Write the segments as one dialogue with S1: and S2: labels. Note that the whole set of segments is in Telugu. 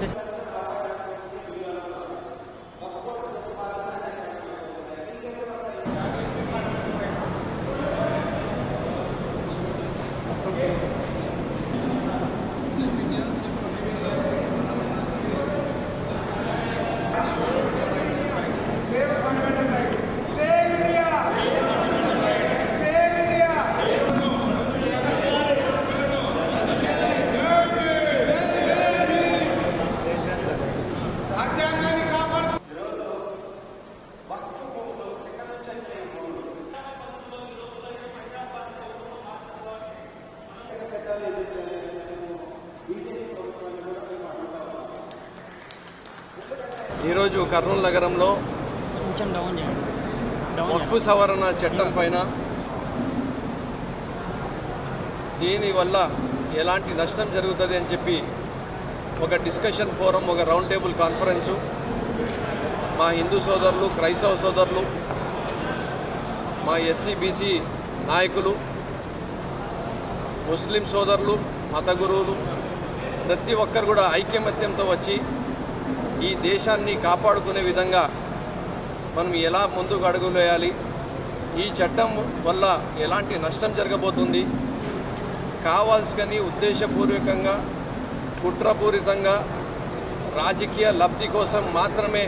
S1: veces. ఈరోజు కర్నూలు నగరంలో వక్ఫు సవరణ చట్టం పైన దీనివల్ల ఎలాంటి నష్టం జరుగుతుంది అని చెప్పి ఒక డిస్కషన్ ఫోరం ఒక రౌండ్ టేబుల్ కాన్ఫరెన్సు మా హిందూ సోదరులు క్రైస్తవ సోదరులు మా ఎస్సీ బీసీ నాయకులు ముస్లిం సోదరులు మత గురువులు ప్రతి ఒక్కరు కూడా ఐక్యమత్యంతో వచ్చి ఈ దేశాన్ని కాపాడుకునే విధంగా మనం ఎలా ముందుకు అడుగులు వేయాలి? ఈ చట్టం వల్ల ఎలాంటి నష్టం జరగబోతుంది? కావాల్సుకని ఉద్దేశపూర్వకంగా కుట్రపూరితంగా రాజకీయ లబ్ధి కోసం మాత్రమే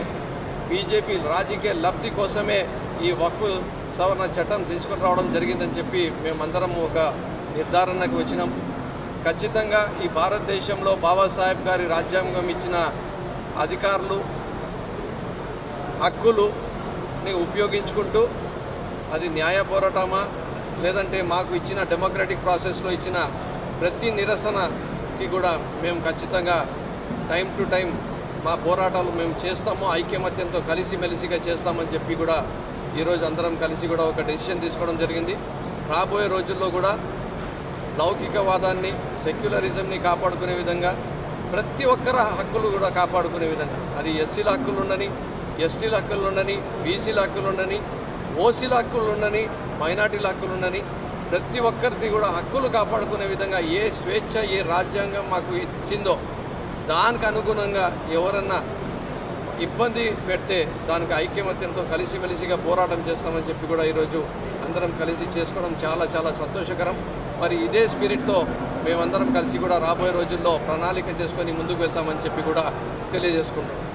S1: బీజేపీ రాజకీయ లబ్ధి కోసమే ఈ వక్ఫ్ సవరణ చట్టం తీసుకుని రావడం జరిగిందని చెప్పి మేమందరం ఒక నిర్ధారణకు వచ్చినాం. ఖచ్చితంగా ఈ భారతదేశంలో బాబాసాహెబ్ గారి రాజ్యాంగం ఇచ్చిన అధికారులు హక్కులుని ఉపయోగించుకుంటూ అది న్యాయ పోరాటమా? లేదంటే మాకు ఇచ్చిన డెమోక్రటిక్ ప్రాసెస్లో ఇచ్చిన ప్రతి నిరసనకి కూడా మేము ఖచ్చితంగా టైం టు టైం మా పోరాటాలు మేము చేస్తాము ఐక్యమత్యంతో కలిసిమెలిసిగా చేస్తామని చెప్పి కూడా ఈరోజు అందరం కలిసి కూడా ఒక డెసిషన్ తీసుకోవడం జరిగింది. రాబోయే రోజుల్లో కూడా లౌకికవాదాన్ని సెక్యులరిజంని కాపాడుకునే విధంగా ప్రతి ఒక్కరి హక్కులు కూడా కాపాడుకునే విధంగా. అది ఎస్సీల హక్కులు ఉండని ఎస్టీల హక్కులు ఉండని బీసీల హక్కులు ఉండని ఓసీల హక్కులు ఉండని మైనార్టీల హక్కులు ఉండని ప్రతి ఒక్కరిది కూడా హక్కులు కాపాడుకునే విధంగా ఏ స్వేచ్ఛ ఏ రాజ్యాంగం మాకు ఇచ్చిందో దానికి అనుగుణంగా ఎవరన్నా ఇబ్బంది పెడితే దానికి ఐక్యమత్యంతో కలిసిమెలిసిగా పోరాటం చేస్తామని చెప్పి కూడా ఈరోజు అందరం కలిసి చేసుకోవడం చాలా చాలా సంతోషకరం. మరి ఇదే స్పిరిట్తో మేమందరం కలిసి కూడా రాబోయే రోజుల్లో ప్రణాళిక చేసుకొని ముందుకు వెళ్తామని చెప్పి కూడా తెలియజేసుకుంటున్నాం.